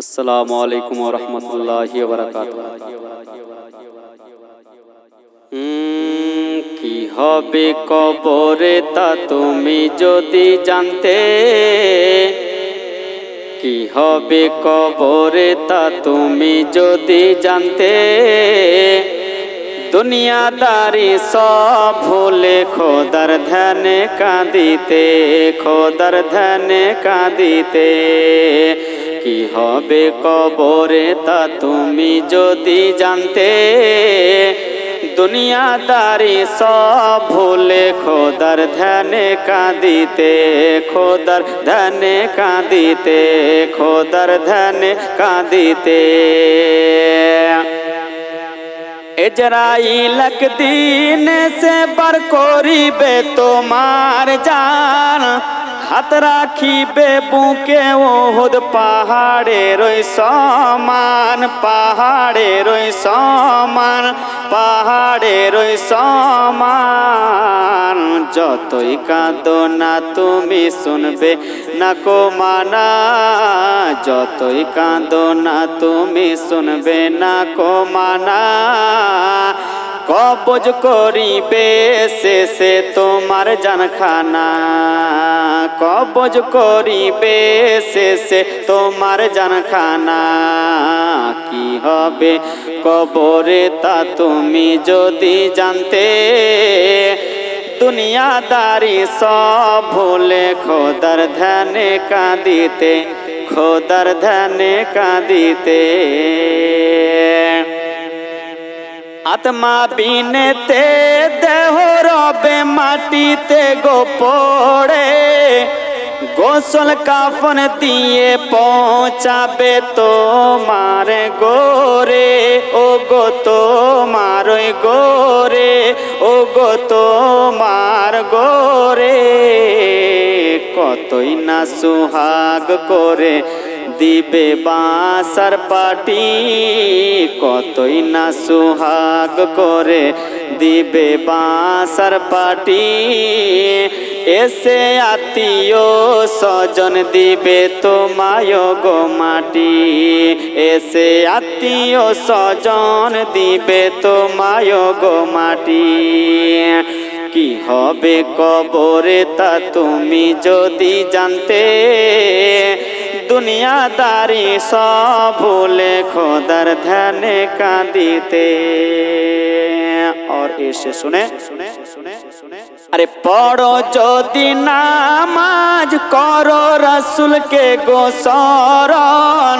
আসসালামু আলাইকুম রহমতুল্লাহ বারাকাত কি হবে কবরে তা তুমি যদি জানতে? কি হবে কবরে তা তুমি যদি জানতে? দুনিয়াদারি সব ভুলে খোদার ধ্যানে কাঁদিতে খোদার ধ্যানে কাঁদিতে। কি হবে কবরে তা তুমি যদি জানতে। দুনিয়াদারি সব ভুলে খোদার ধ্যানে কাঁদিতে, খোদার ধ্যানে কাঁদিতে, খোদার ধ্যানে কাঁদিতে। এজরাইলক দিন সে বার করিবে তোমার জান। হাত রাখিবে বুকে ওহুদ পাহাড়ের ওই সমান পাহাড়ের ওই সমান পাহাড়ের ওই সমান। যতই কাঁদো না তুমি শুনবে না কো মানা, যতই কাঁদো না তুমি শুনবে না কো মানা। কবজ করিবে শেষে তোমার জানখানা। কবজ করিবে শেষে তোমার জানখানা। কি হবে কবরে তা তুমি যদি জানতে? দুনিয়াদারি সব ভুলে খোদার ধ্যানে কাঁদিতে, খোদার ধ্যানে কাঁদিতে। আত্মা বিনেতে দেহ রবে মাটিতে গো পড়ে গোসল কাফন দিয়ে পৌঁছাবে তোমার গোরে। ও গো তোমার গোরে ও গো তোমার গোরে। কতই না সুহাগ করে দিবে বাঁসার পাটি, কতই না সুহাগ করে দিবে বাঁসার পাটি। এসে আত্মীয় স্বজন দিবে তোমায় গো মাটি। এসে আত্মীয় স্বজন দিবে তোমায় গো মাটি। কি হবে কবরে তা তুমি যদি জানতে। দুনিয়াদারি সব ভুলে খোদার ধ্যানে কাঁদিতে। और এসে শুনে, আরে পড়ো যদি নামাজ করো রসুলকে গোসরণ,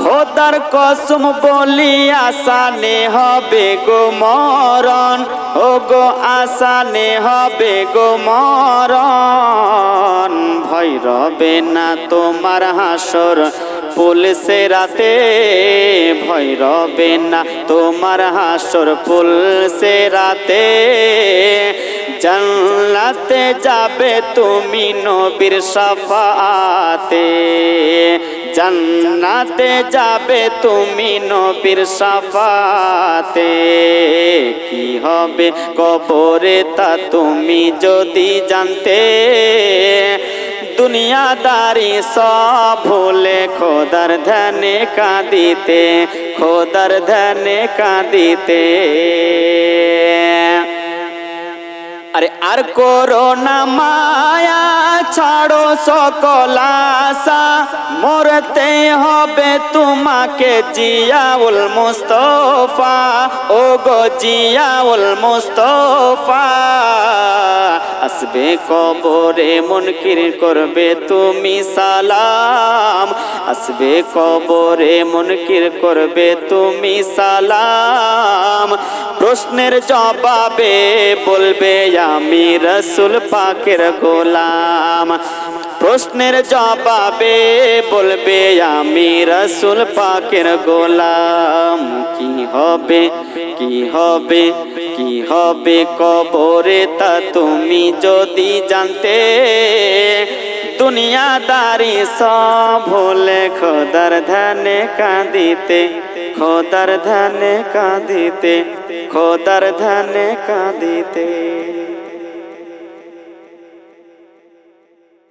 খোদার কসম বলি আসানে হবে গো মরণ ও গো আসানে হবে গো মরণ। ভয় রবে না তোমার হাসর। পুলিশে রাতে ভয় রবে না তোমার হাসর। পুলসে রাতে জান্নাতে যাবে তুমি নবীর সাফাতে। জান্নাতে যাবে তুমি নবীর সাফাতে। কি হবে কবরে তা তুমি যদি জানতে। দুনিয়াদারি সব ভুলে খোদার ধ্যানে কাঁদিতে, খোদার ধ্যানে কাঁদিতে। আরে আর করোনা মায়া, ছাড়ো সকল আশা। মরতে হবে তোমাকে জিয়াউল মুস্তফা। ও গো জিয়াউল মুস্তফা আসবে কবরে মনকির করবে তুমি সালাম। আসবে কবরে মনকির করবে তুমি সালাম। প্রশ্নের জবাবে বলবে, আমি রসুল পাকের গোলাম। প্রশ্নের জবাবে বলবে, আমি রসুল পাকের গোলাম। কি হবে? কি হবে? কি হবে কবরে? তা তুমি যদি জানতে, দুনিয়াদারি সব ভুলে খোদার ধানে কাঁদিতে, খোদার ধানে কাঁদিতে, খোদার ধানে কাঁদিতে।